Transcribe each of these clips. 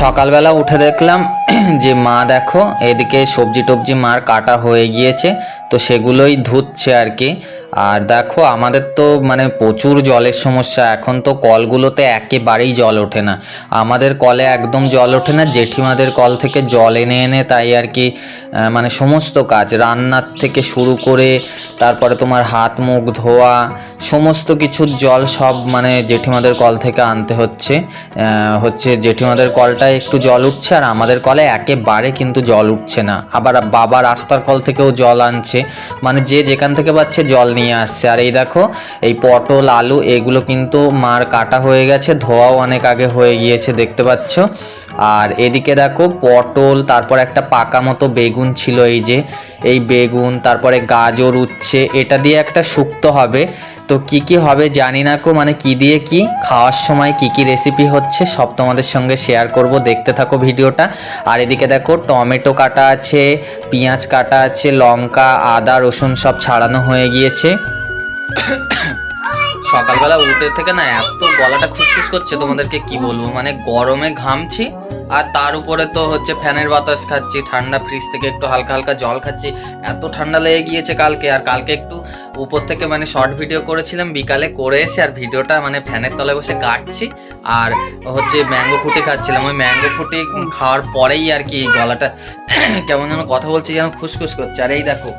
সকালবেলা উঠে দেখলাম যে মা দেখো, এদিকে সবজি টবজি মার কাটা হয়ে গিয়েছে, তো সেগুলোই ধুচ্ছে আর কি। আর দেখো, আমাদের তো মানে প্রচুর জলের সমস্যা। এখন তো কলগুলোতে একেবারেই জল ওঠে না। আমাদের কলে একদম জল ওঠে না। জেঠিমাদের কল থেকে জল এনে এনে তাই আর কি মানে সমস্ত কাজ। রান্নার থেকে শুরু করে তারপরে তোমার হাত, মুখ, ধোয়া, সমস্ত কিছুর জল সব মানে জেঠিমাদের কল থেকে আনতে হচ্ছে। হচ্ছে জেঠিমাদের কলটায় একটু জল উঠছে আর আমাদের কলে একেবারে কিন্তু জল উঠছে না। আবার বাবা রাস্তার কল থেকেও জল আনছে। মানে যে যেখান থেকে পাচ্ছে জল নিয়ে আসছে। আর এই দেখো, এই পটল, আলু, এগুলো কিন্তু মার কাটা হয়ে গেছে, ধোয়াও অনেক আগে হয়ে গিয়েছে, দেখতে পাচ্ছ। আর এদিকে দেখো পটল, তারপর একটা পাকা মতো বেগুন ছিল এই যে, এই বেগুন, তারপরে গাজর উচ্ছে, এটা দিয়ে একটা শুক্তো হবে। তো কি কি হবে জানি না কো মানে কি দিয়ে কি, খাওয়ার সময় কি কি রেসিপি হচ্ছে সব তোমাদের সঙ্গে শেয়ার করব, দেখতে থাকো ভিডিওটা। আর এদিকে দেখো টমেটো কাটা আছে, পেঁয়াজ কাটা আছে, লঙ্কা, আদা, রসুন সব ছাড়ানো হয়ে গিয়েছে। সকালবেলা উঠে থেকে না এত গলাটা খুসখুস করছে তোমাদেরকে কি বলব? মানে গরমে ঘামছি, আর তার উপরে তো হচ্ছে ফ্যানের বাতাস খাচ্ছি, ঠান্ডা ফ্রিজ থেকে একটু হালকা হালকা জল খাচ্ছি। এত ঠান্ডা লেগে গিয়েছে কালকে, আর কালকে একটু উপর থেকে মানে শর্ট ভিডিও করেছিলাম, বিকালে করে এসে আর ভিডিওটা মানে ফ্যানের তলায় বসে কাটছি, আর হচ্ছে ম্যাঙ্গো ফুটি খাচ্ছিলাম। ওই ম্যাঙ্গো ফুটি খাওয়ার পরেই আর কি গলাটা কেমন যেন কথা বলছি যেন খুসখুস করছে। আর এই দেখো,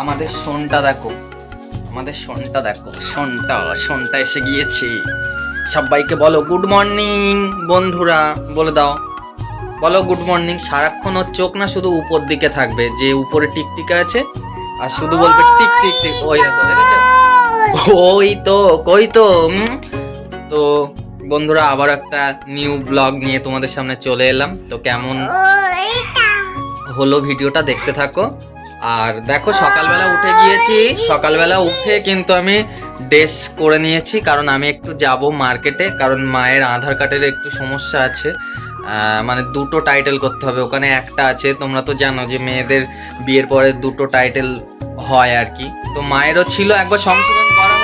আমাদের সোনটা দেখো। আমাদের সোনটা দেখো। সোনটা সোনটা এসে গিয়েছে। সবাইকে বলো গুড মর্নিং বন্ধুরা। বলে দাও। বলো গুড মর্নিং। সারাক্ষণ ওর চোখ না শুধু উপর দিকে থাকবে যে উপরে টিকটিকা আছে আর শুধু বলবে টিক টিক টিক। ওই ওই তো কই তো তো বন্ধুরা আবার একটা নিউ ব্লগ নিয়ে তোমাদের সামনে চলে এলাম। তো কেমন হলো ভিডিওটা দেখতে থাকো। আর দেখো, সকালবেলা উঠে গিয়েছি। সকালবেলা উঠে কিন্তু আমি ড্রেস করে নিয়েছি, কারণ আমি একটু যাব মার্কেটে কারণ মায়ের আধার কার্ডের একটু সমস্যা আছে। মানে দুটো টাইটেল করতে হবে, ওখানে একটা আছে, তোমরা তো জানো যে মেয়েদের বিয়ের পরে দুটো টাইটেল হয় আর কি। তো মায়েরও ছিল, একবার সংশোধন করা।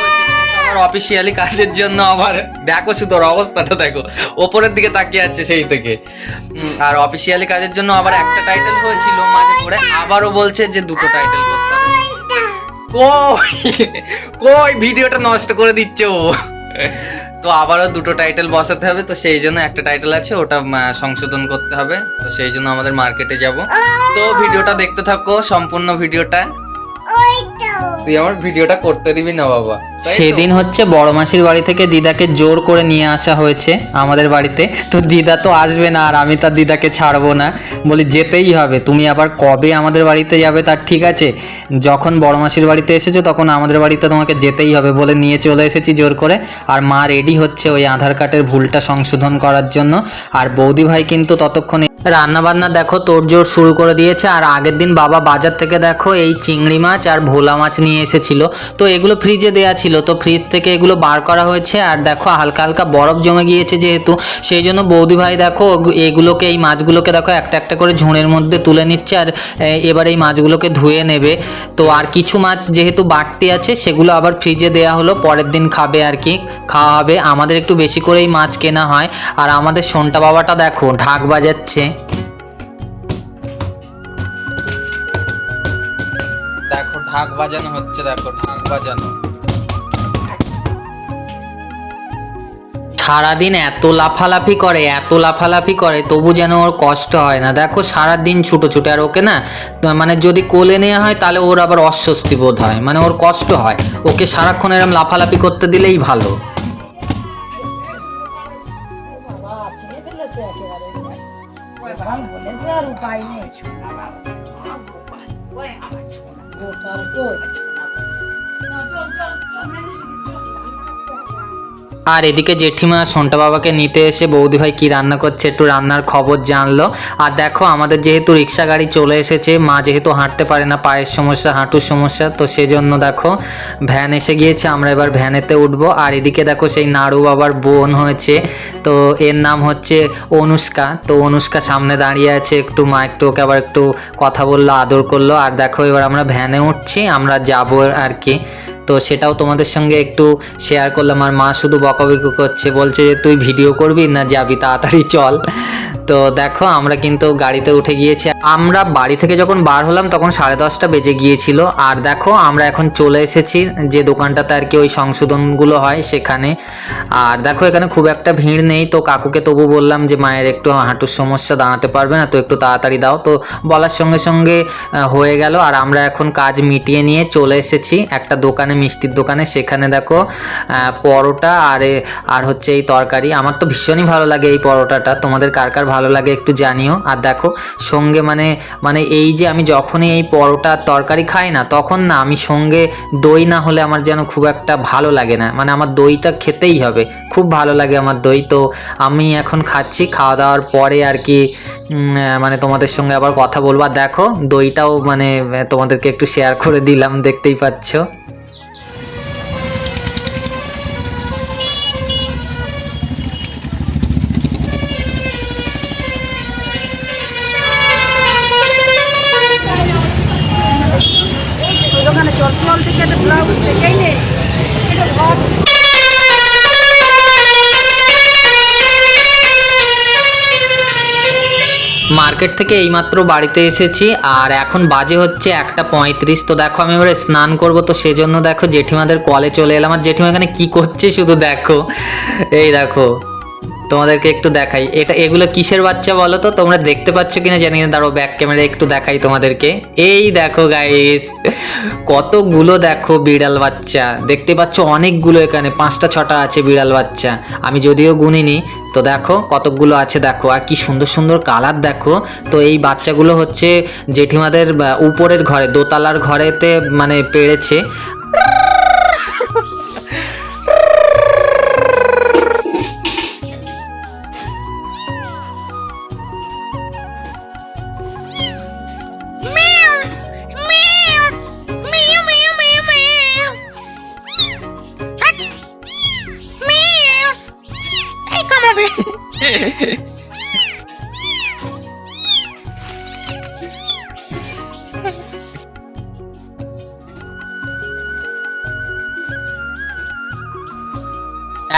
আমার অফিসিয়ালি কাজের জন্য আবার দেখো শুধু অবস্থাটা দেখো। ওপরের দিকে তাকিয়ে আছে সেই থেকে। আর অফিসিয়ালি কাজের জন্য আবার একটা টাইটেল হয়েছিল মাঝে পরে আবারও বলছে যে দুটো টাইটেল করতে হবে। কই? কই ভিডিওটা নষ্ট করে দিচ্ছে ও? তো আবারও দুটো টাইটেল বসাতে হবে, তো সেই জন্য একটা টাইটেল আছে, ওটা সংশোধন করতে হবে। তো সেই জন্য আমাদের মার্কেটে যাব। তো ভিডিওটা দেখতে থাকো, সম্পূর্ণ ভিডিওটা। তুই আমার ভিডিওটা করতে দিবি না বাবা সেদিন হচ্ছে বড় মাসির বাড়ি থেকে দিদাকে জোর করে নিয়ে আসা হয়েছে আমাদের বাড়িতে। তো দিদা তো আসবে না আর আমি তার দিদাকে ছাড়বো না। বলি যেতেই হবে, তুমি আবার কবে আমাদের বাড়িতে যাবে তার ঠিক আছে? যখন বড় মাসির বাড়িতে এসেছ তখন আমাদের বাড়িতে তোমাকে যেতেই হবে বলে নিয়ে চলে এসেছি জোর করে। আর মা রেডি হচ্ছে ওই আধার কার্ডের ভুলটা সংশোধন করার জন্য। আর বৌদি ভাই কিন্তু ততক্ষণে রান্না বান্না দেখো তোড়জোড় শুরু করে দিয়েছে। আর আগের দিন বাবা বাজার থেকে দেখো এই চিংড়ি মাছ আর ভোলা মাছ নিয়ে এসেছিল। তো এগুলো ফ্রিজে দেয়া ছিল। তো ফ্রিজ থেকে এগুলো বার করা হয়েছে। আর দেখো, হালকা হালকা বরফ জমে গিয়েছে যেহেতু। সেই জন্য বৌদি ভাই দেখো, এগুলোকে, এই মাছগুলোকে দেখো, একটা একটা করে ঝুড়ের মধ্যে তুলে নিচ্ছে। আর এবার এই মাছগুলোকে ধুয়ে নেবে। তো আর কিছু মাছ যেহেতু বাড়তি আছে, সেগুলো আবার ফ্রিজে দেয়া হলো। পরের দিন খাবে আর কি। খাওয়া হবে। আমাদের একটু বেশি করেই মাছ কেনা হয়। আর আমাদের সোনটা বাবাটা দেখো, ঢাক বাজাচ্ছে। ঢাক বাজানো হচ্ছে, দেখো, ঢাক বাজানো। সারাদিন এত লাফালাফি করে, এত লাফালাফি করে, তবু যেন ওর কষ্ট হয় না। দেখো, সারাদিন ছুটো ছুটে, আর ওকে না মানে যদি কোলে নেওয়া হয়, তাহলে ওর আবার অস্বস্তি বোধ হয় মানে ওর কষ্ট হয়। ওকে সারাক্ষণ এরম লাফালাফি করতে দিলেই ভালো। বাবা, ছেড়ে ফেলেছে একেবারে এবার বলেছে আর উপায় নেই গোপাল কই আর এদিকে জেঠিমা সন্টা বাবাকে নিতে এসে বৌদি ভাই কি রান্না করছে একটু রান্নার খবর জানলো। আর দেখো আমাদের যেহেতু রিক্সা গাড়ি চলে এসেছে, মা যেহেতু হাঁটতে পারে না, পায়ের সমস্যা, হাঁটুর সমস্যা, তো সেজন্য দেখো ভ্যান এসে গিয়েছে, আমরা এবার ভ্যানেতে উঠবো। আর এদিকে দেখো সেই নাড়ু বাবার বোন হয়েছে, তো এর নাম হচ্ছে অনুষ্কা। তো অনুষ্কা সামনে দাঁড়িয়ে আছে, একটু মা একটু ওকে আবার একটু কথা বলল, আদর করল। আর দেখো এবার আমরা ভ্যানে উঠছি, আমরা যাব আর কি। তো সেটাও তোমাদের সঙ্গে একটু শেয়ার করলাম। আর মা শুধু বকাবকি করছে, বলছে যে, তুই ভিডিও করবি না যাবি তাড়াতাড়ি চল। তো দেখো, আমরা কিন্তু গাড়িতে উঠে গিয়েছি। আমরা বাড়ি থেকে যখন বার হলাম, তখন সাড়ে দশটা বেজে গিয়েছিল। আর দেখো, আমরা এখন চলে এসেছি যে দোকানটাতে আর কি ওই সংশোধনগুলো হয় সেখানে। আর দেখো, এখানে খুব একটা ভিড় নেই। তো কাকুকে তবু বললাম যে, মায়ের একটু হাঁটুর সমস্যা, দাঁড়াতে পারবে না, তো একটু তাড়াতাড়ি দাও। তো বলার সঙ্গে সঙ্গে হয়ে গেল। আর আমরা এখন কাজ মিটিয়ে নিয়ে চলে এসেছি একটা দোকানে, মিষ্টির দোকানে। সেখানে দেখো পরোটা আর আর হচ্ছে এই তরকারি। আমার তো ভীষণই ভালো লাগে এই পরোটাটা। তোমাদের কার কার ভালো লাগে, একটু জানিও। আর দেখো, সঙ্গে মানে মানে এই যে আমি যখনই এই পরোটা তরকারি খাই না, তখন না আমি সঙ্গে দই না হলে আমার যেন খুব একটা ভালো লাগে না। মানে আমার দইটা খেতেই হবে। খুব ভালো লাগে আমার দই। তো আমি এখন খাচ্ছি, খাওয়া দাওয়ার পরে আর কি মানে তোমাদের সঙ্গে আবার কথা বলব। আর দেখো, দইটাও মানে তোমাদেরকে একটু শেয়ার করে দিলাম, দেখতেই পাচ্ছ ওই দোকানে চল চল থেকে একটা ব্লাউজ দেখেই নে এটা ঘর মার্কেট থেকে এইমাত্র বাড়িতে এসেছি, আর এখন বাজে হচ্ছে একটা পঁয়ত্রিশ। তো দেখো, আমি এবারে স্নান করব, তো সেজন্য দেখো জেঠিমাদের কলে চলে এলাম। আর জেঠিমা এখানে কি করছে শুধু দেখো? এই দেখো, তোমাদেরকে একটু দেখাই। এটা, এগুলো কিসের বাচ্চা বলো তো? তোমরা দেখতে পাচ্ছ কিনা জানি না দাঁড়ো ব্যাক ক্যামেরা একটু দেখাই তোমাদেরকে। এই দেখো গাইস কতগুলো দেখো বিড়াল বাচ্চা। দেখতে পাচ্ছ অনেকগুলো এখানে, পাঁচটা, ছটা আছে বিড়াল বাচ্চা। আমি যদিও গুনিনি তো দেখো কতকগুলো আছে, দেখো। আর কি সুন্দর সুন্দর কালার, দেখো। তো এই বাচ্চাগুলো হচ্ছে জেঠিমাদের উপরের ঘরে, দোতলার ঘরেতে মানে পেড়েছে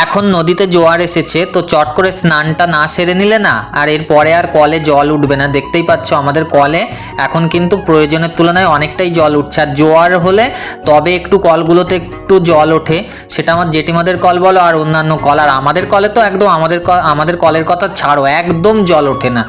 এখন নদীতে জোয়ার এসেছে, তো চট করে স্নানটা না সেরে নিলে না? আর এরপরে আর কলে জল উঠবে না, দেখতেই পাচ্ছ আমাদের কলে। এখন কিন্তু প্রয়োজনের তুলনায় অনেকটাই জল উঠছে। আর জোয়ার হলে তবে একটু কলগুলোতে একটু জল ওঠে। সেটা আমার জেঠিমাদের কল বলো, আর অন্যান্য কল। আর আমাদের কলে তো একদম আমাদের আমাদের কলের কথা ছাড়ো, একদম জল ওঠে না।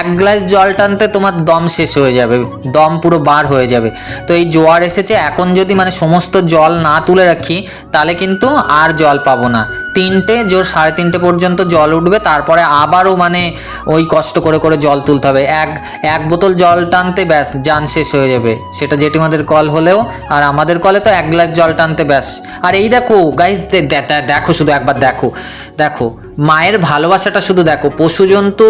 এক গ্লাস জল টানতে তোমার দম শেষ হয়ে যাবে, দম পুরো বার হয়ে যাবে। তো এই জোয়ার এসেছে, এখন যদি মানে সমস্ত জল না তুলে রাখি, তাহলে কিন্তু আর জল পাবো না। তিনটে, জোর সাড়ে তিনটে পর্যন্ত জল উঠবে, তারপরে আবারও মানে ওই কষ্ট করে করে জল তুলতে হবে। এক এক বোতল জল টানতে ব্যাস, যান শেষ হয়ে যাবে। সেটা জেঠিমাদের কল হলেও, আর আমাদের কলে তো এক গ্লাস জল টানতে ব্যাস। আর এই দেখো গাইজ দেখো শুধু একবার দেখো। দেখো, মায়ের ভালোবাসাটা শুধু দেখো পশু জন্তু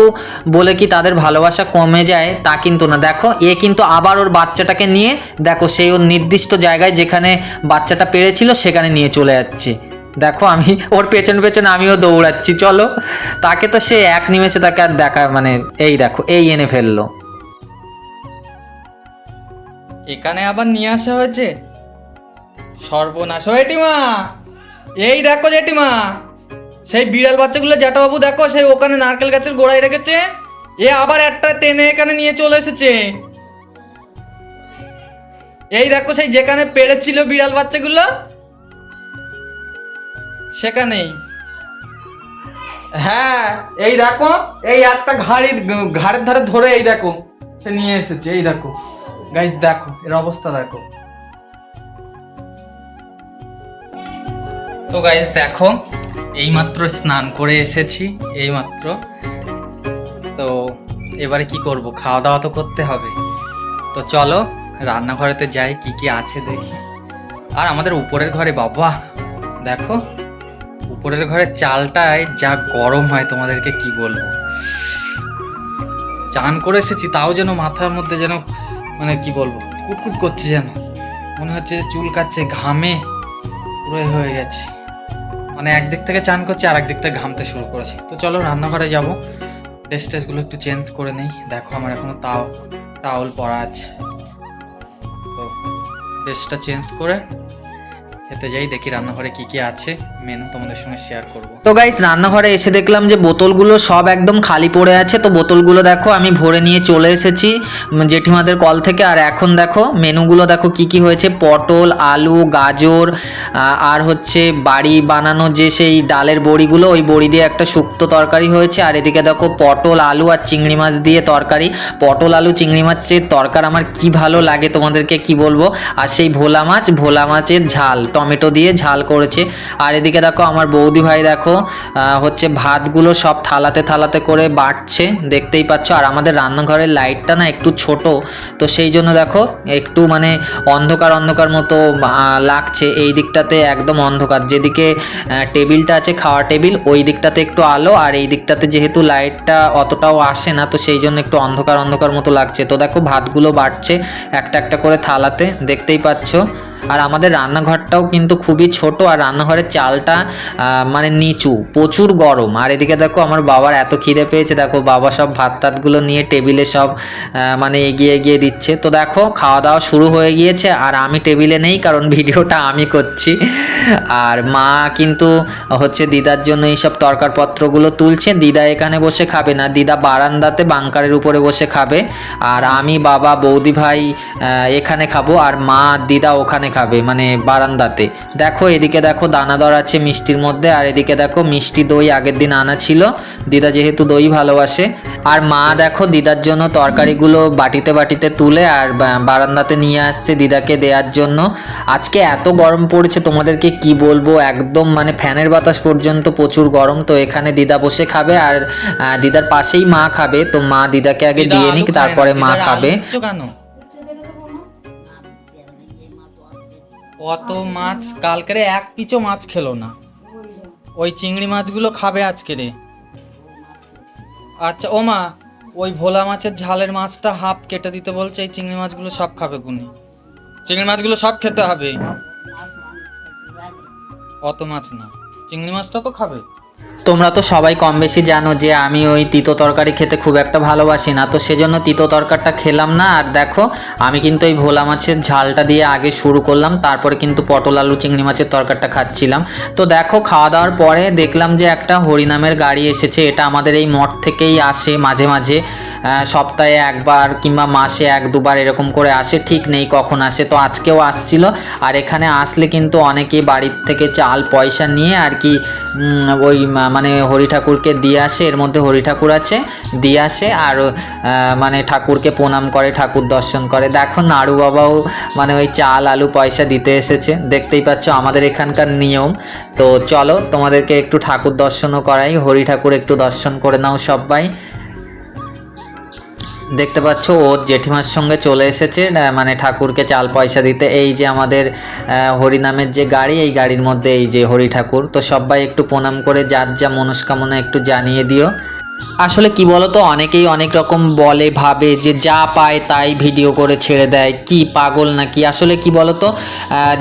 বলে কি তাদের ভালোবাসা কমে যায়, তা কিন্তু না। দেখো, এ কিন্তু আবার ওর বাচ্চাটাকে নিয়ে, দেখো সেই ওর নির্দিষ্ট জায়গায় যেখানে বাচ্চাটা পেরেছিল, সেখানে নিয়ে চলে যাচ্ছে। দেখো আমি, ওর পেছন পেছন আমিও দৌড়াচ্ছি, চলো। তাকে তো সে এক নিমেষে তাকে আর দেখা মানে এই দেখো, এই এনে ফেলল। এখানে আবার নিয়ে আসা হয়েছে? সর্বনাশ। জেঠিমা! এই দেখো জেঠিমা! সেই বিড়াল বাচ্চাগুলো জ্যাঠাবাবু দেখো, সেই ওখানে নারকেল গাছের গোড়ায় রেখেছে। এ আবার একটা টেনে এখানে নিয়ে চলে এসেছে। এই দেখো সেই যেখানে পেড়েছিল বিড়াল বাচ্চাগুলো সেখানেই। হ্যাঁ এই দেখো, এই একটা ঘাড়ি, ঘাড়ের ধারে ধরে এই দেখো, সে নিয়ে এসেছে, এই দেখো। গাইস দেখো, এর অবস্থা দেখো। তো গাইজ দেখো, এইমাত্র স্নান করে এসেছি, এইমাত্র। তো এবারে কি করব খাওয়া দাওয়া তো করতে হবে। তো চলো, রান্নাঘরেতে যাই, কি কি আছে দেখি। আর আমাদের উপরের ঘরে, বাবা, দেখো উপরের ঘরের চালটায় যা গরম হয় তোমাদেরকে কি বলব? চান করে এসেছি, তাও যেন মাথার মধ্যে যেন মানে কি বলব, কুটকুট করছে যেন। মনে হচ্ছে যে চুল কাচ্ছে ঘামে পুরো হয়ে গেছে। মানে একদিক থেকে চান করছে আর একদিক থেকে ঘামতে শুরু করেছি। তো চলো রান্নাঘরে যাব। ড্রেস টেসগুলো একটু চেঞ্জ করে নেই। দেখো আমার এখনও তাও টাওয়াল পরা আছে। তো ড্রেসটা চেঞ্জ করে খেতে যাই, দেখি রান্নাঘরে কি কি আছে, মেনু তোমাদের সঙ্গে শেয়ার করব। তো গাইস রান্নাঘরে এসে দেখলাম যে বোতলগুলো সব একদম খালি পড়ে আছে, তো বোতলগুলো দেখো, আমি ভরে নিয়ে চলে এসেছি জেঠিমাদের কল থেকে। আর এখন দেখো, মেনুগুলো দেখো কি কি হয়েছে, পটল, আলু, গাজর আর হচ্ছে বাড়ি বানানো যে সেই ডালের বড়িগুলো, ওই বড়ি দিয়ে একটা শুক্তো তরকারি হয়েছে। আর এদিকে দেখো পটল, আলু আর চিংড়ি মাছ দিয়ে তরকারি। পটল, আলু, চিংড়ি মাছের তরকার আমার কি ভালো লাগে তোমাদেরকে কি বলব? আর সেই ভোলা মাছ, ভোলা মাছের ঝাল। টমেটো দিয়ে ঝাল করেছে। আর এদিকে দেখো আমার বৌদি ভাই দেখো হচ্ছে ভাতগুলো সব থালাতে থালাতে করে বাটছে, দেখতেই পাচ্ছ। আর আমাদের রান্নাঘরের লাইটটা না একটু ছোট, তো সেই জন্য দেখো একটু মানে অন্ধকার অন্ধকার মতো লাগছে। এই দিকটাতে একদম অন্ধকার। যেদিকে টেবিলটা আছে খাওয়ার টেবিল, ওই দিকটাতে একটু আলো। আর এই দিকটাতে যেহেতু লাইটটা অতটাও আসে না, তো সেই জন্য একটু অন্ধকার অন্ধকার মতো লাগছে। তো দেখো ভাতগুলো বাড়ছে একটা একটা করে থালাতে, দেখতেই পাচ্ছ। আর আমাদের রান্নাঘরটাও কিন্তু খুবই ছোট আর রান্নাঘরের চালটা মানে নিচু, প্রচুর গরম। আর এদিকে দেখো আমার বাবার এত খিদে পেয়েছে, দেখো বাবা সব ভাত টাতগুলো নিয়ে টেবিলে সব মানে এগিয়ে এগিয়ে দিচ্ছে। তো দেখো খাওয়া দাওয়া শুরু হয়ে গিয়েছে আর আমি টেবিলে নেই, কারণ ভিডিওটা আমি করছি। আর মা কিন্তু হচ্ছে দিদার জন্য এইসব তরকারপত্রগুলো তুলছে। দিদা এখানে বসে খাবে না, দিদা বারান্দাতে বাংকারের উপরে বসে খাবে। আর আমি বাবা, বৌদি ভাই এখানে খাব আর মা, দিদা ওখানে খাবে মানে বারান্দাতে। দেখো এদিকে দেখো দানাদর আছে মিষ্টির মধ্যে আর এদিকে দেখো মিষ্টি দই আগের দিন আনা ছিল। দিদা যেহেতু দই ভালোবাসে। আর মা দেখো দিদার জন্য তরকারিগুলো বাটিতে বাটিতে তুলে আর বারান্দাতে নিয়ে আসছে দিদাকে দেওয়ার জন্য। আজকে এত গরম পড়েছে তোমাদেরকে কি বলব? একদম মানে ফ্যানের বাতাস পর্যন্ত প্রচুর গরম। তো এখানে দিদা বসে খাবে আর দিদার পাশেই মা খাবে। তো মা দিদাকে আগে দিয়ে নিক তারপরে মা খাবে। অত মাছ? কালকেরে এক পিচও মাছ খেলো না। ওই চিংড়ি মাছগুলো খাবে আজকে রে। আচ্ছা ও মা, ওই ভোলা মাছের ঝালের মাছটা হাফ কেটে দিতে বলছে, এই চিংড়ি মাছগুলো সব খাবে গুনি। চিংড়ি মাছগুলো সব খেতে হবে। অত মাছ না। চিংড়ি মাছটা তো খাবে। তোমরা তো সবাই কম বেশি জানো যে আমি ওই তিতো তরকারি খেতে খুব একটা ভালোবাসি না, তো সেজন্য তিতো তরকারটা খেলাম না। আর দেখো, আমি কিন্তু এই ভোলা মাছের ঝালটা দিয়ে আগে শুরু করলাম, তারপরে কিন্তু পটল, আলু, চিংড়ি মাছের তরকারটা খাচ্ছিলাম। তো দেখো, খাওয়া দাওয়ার পরে দেখলাম যে একটা হরিনামের গাড়ি এসেছে, এটা আমাদের এই মঠ থেকেই আসে মাঝে মাঝে সপ্তাহে একবার কিংবা মাসে এক, দুবার এরকম করে আসে, ঠিক নেই কখন আসে, তো আজকেও আসছিল। আর এখানে আসলে কিন্তু অনেকেই বাড়ির থেকে চাল, পয়সা নিয়ে আর কি ওই মানে হরি ঠাকুরকে দিয়ে আসে, এর মধ্যে হরি ঠাকুর আছে, দিয়ে আসে আর মানে ঠাকুরকে প্রণাম করে, ঠাকুর দর্শন করে। দেখো নাড়ু বাবাও মানে ওই চাল, আলু, পয়সা দিতে এসেছে। দেখতেই পাচ্ছ আমাদের এখানকার নিয়ম। তো চলো তোমাদেরকে একটু ঠাকুর দর্শনও করাই, হরি ঠাকুর একটু দর্শন করে নাও সবাই। দেখতে পাচ্ছ ও জেঠিমার সঙ্গে চলে এসেছে মানে ঠাকুরকে চাল পয়সা দিতে। এই যে আমাদের হরিনামের যে গাড়ি, এই গাড়ির মধ্যে এই যে হরি ঠাকুর। তো সবাই একটু প্রণাম করে, যার যা মনস্কামনা একটু জানিয়ে দিও। আসলে কি বলতো? অনেকেই অনেক রকম বলে, ভাবে যে যা পায় তাই ভিডিও করে ছেড়ে দেয়। কি পাগল নাকি? আসলে কি বলতো?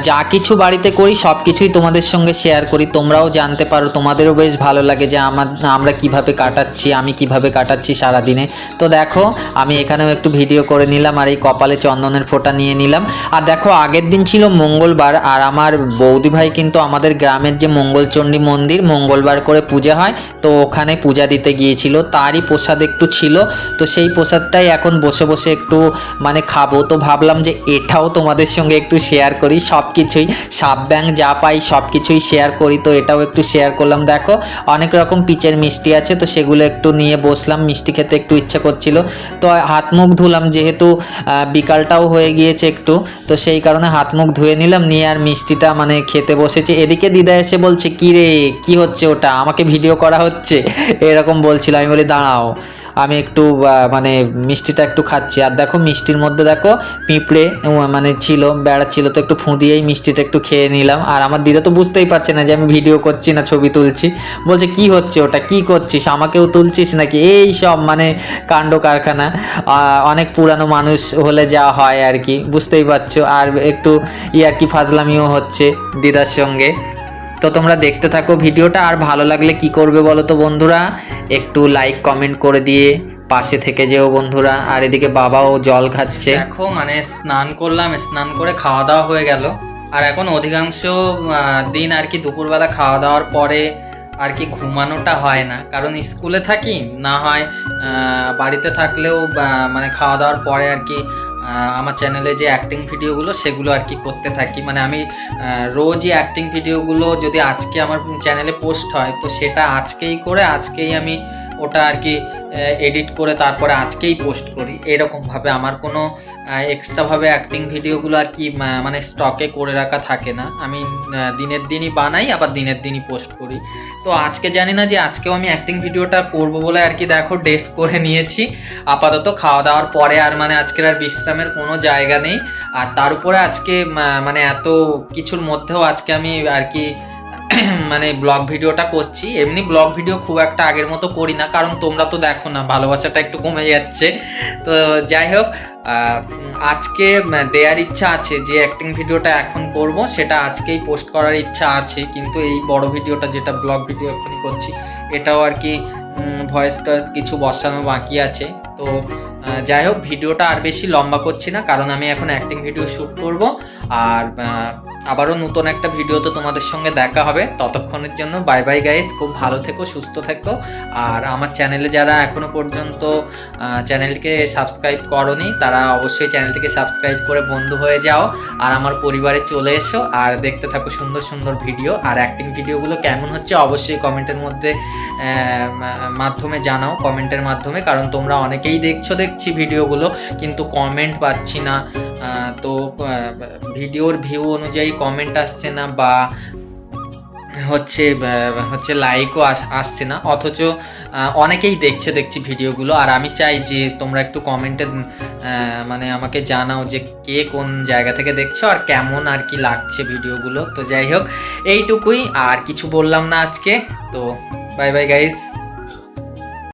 যা কিছু বাড়িতে করি, সব কিছুই তোমাদের সঙ্গে শেয়ার করি। তোমরাও জানতে পারো, তোমাদেরও বেশ ভালো লাগে যে আমার, আমরা কীভাবে কাটাচ্ছি, আমি কীভাবে কাটাচ্ছি সারাদিনে। তো দেখো, আমি এখানেও একটু ভিডিও করে নিলাম আর এই কপালে চন্দনের ফোঁটা নিয়ে নিলাম। আর দেখো, আগের দিন ছিল মঙ্গলবার আর আমার বৌদি ভাই কিন্তু আমাদের গ্রামের যে মঙ্গলচণ্ডী মন্দির, মঙ্গলবার করে পূজা হয়, তো ওখানে পূজা দিতে গিয়েছিল। তারই প্রসাদ একটু ছিল। তো সেই প্রসাদটাই এখন বসে বসে একটু মানে খাব। তো ভাবলাম যে এটাও তোমাদের সঙ্গে একটু শেয়ার করি। সব কিছুই সাপ ব্যাং যা পাই সব কিছুই শেয়ার করি। তো এটাও একটু শেয়ার করলাম। দেখো, অনেক রকম পিচের মিষ্টি আছে। তো সেগুলো একটু নিয়ে বসলাম। মিষ্টি খেতে একটু ইচ্ছে করছিল। তো হাত মুখ ধুলাম যেহেতু বিকালটাও হয়ে গিয়েছে একটু। তো সেই কারণে হাত মুখ ধুয়ে নিলাম। নিয়ে আর মিষ্টিটা মানে খেতে বসেছি। এদিকে দিদা এসে বলছে কি রে কি হচ্ছে ওটা? আমাকে ভিডিও করা হচ্ছে? এরকম বলছিল। আমি বলি, দাঁড়াও, আমি একটু মানে মিষ্টিটা একটু খাচ্ছি। আর দেখো, মিষ্টির মধ্যে দেখো, পিঁপড়ে মানে ছিল বেড়াচ্ছিল তো একটু ফুঁদিয়েই মিষ্টিটা একটু খেয়ে নিলাম। আর আমার দিদা তো বুঝতেই পারছে না যে আমি ভিডিও করছি না, ছবি তুলছি। বলছে, কি হচ্ছে ওটা? কি করছিস? আমাকেও তুলছিস নাকি? এই সব মানে কাণ্ড কারখানা। অনেক পুরানো মানুষ হলে যা হয় আর কি, বুঝতেই পারছ। আর একটু ইয়ার্কি ফাজলামিও হচ্ছে দিদার সঙ্গে। তো তোমরা দেখতে থাকো ভিডিওটা, আর ভালো লাগলে কি করবে বলো তো বন্ধুরা? একটু লাইক কমেন্ট করে দিয়ে পাশে থেকে যেও বন্ধুরা। আর এদিকে বাবাও জল খাচ্ছে। দেখো মানে স্নান করলাম, স্নান করে খাওয়া দাওয়া হয়ে গেল। আর এখন অধিকাংশ দিন আর কি দুপুরবেলা খাওয়া দাওয়ার পরে আর কি ঘুমানোটা হয় না। কারণ স্কুলে থাকি, না হয় বাড়িতে থাকলেও মানে খাওয়া দাওয়ার পরে আর কি আমার চ্যানেলে যে অ্যাক্টিং ভিডিওগুলো সেগুলো আর কি করতে থাকি। মানে আমি রোজই অ্যাক্টিং ভিডিওগুলো যদি আজকে আমার চ্যানেলে পোস্ট হয়, তো সেটা আজকেই করে, আজকেই আমি ওটা আর কি এডিট করে, তারপরে আজকেই পোস্ট করি। এরকমভাবে আমার কোনো এক্সট্রাভাবে অ্যাক্টিং ভিডিওগুলো আর কি মানে স্টকে করে রাখা থাকে না। আমি দিনের দিনই বানাই, আবার দিনের দিনই পোস্ট করি। তো আজকে জানি না যে আজকেও আমি অ্যাক্টিং ভিডিওটা করব বলে আর কি, দেখো ডেস্ক করে নিয়েছি। আপাতত খাওয়া দাওয়ার পরে আর মানে আজকের আর বিশ্রামের কোনো জায়গা নেই। আর তার উপরে আজকে মানে এত কিছুর মধ্যেও আজকে আমি আর কি মানে ব্লগ ভিডিওটা করছি। এমনি ব্লগ ভিডিও খুব একটা আগের মতো করি না, কারণ তোমরা তো দেখো না, ভালোবাসাটা একটু কমে যাচ্ছে। তো যাই হোক আজকে দেয়ার ইচ্ছা আছে যে অ্যাক্টিং ভিডিওটা এখন করব, সেটা আজকেই পোস্ট করার ইচ্ছা আছে, কিন্তু এই বড় ভিডিওটা যেটা ব্লগ ভিডিও এখন করছি, এটাও আর কি ভয়েস টয়েস কিছু বসানো বাকি আছে। তো যাই হোক, ভিডিওটা আর বেশি লম্বা করছি না, কারণ আমি এখন অ্যাক্টিং ভিডিও শ্যুট করব। আর আবারও নতুন একটা ভিডিওতে তোমাদের সঙ্গে দেখা হবে। ততক্ষণের জন্য বাই বাই গাইস খুব ভালো থেকো, সুস্থ থেকো। আর আমার চ্যানেলে যারা এখনও পর্যন্ত চ্যানেলকে সাবস্ক্রাইব করনি, তারা অবশ্যই চ্যানেলটিকে সাবস্ক্রাইব করে বন্ধু হয়ে যাও। আর আমার পরিবারে চলে এসো আর দেখতে থাকো সুন্দর সুন্দর ভিডিও আর অ্যাক্টিং ভিডিওগুলো কেমন হচ্ছে অবশ্যই কমেন্টের মধ্যে মাধ্যমে জানাও, কমেন্টের মাধ্যমে। কারণ তোমরা অনেকেই দেখছ, দেখছি ভিডিওগুলো কিন্তু কমেন্ট পাচ্ছি না। তো ভিডিওর ভিউ অনুযায়ী কমেন্ট আসছে না বা হচ্ছে হচ্ছে লাইকও আসছে না। অথচ অনেকেই দেখছে, দেখছি ভিডিওগুলো আর আমি চাই যে তোমরা একটু কমেন্টে মানে আমাকে জানাও যে কে কোন জায়গা থেকে দেখছ আর কেমন আর কি লাগছে ভিডিওগুলো তো যাই হোক, এইটুকুই। আর কিছু বললাম না আজকে। তো বাই বাই গাইস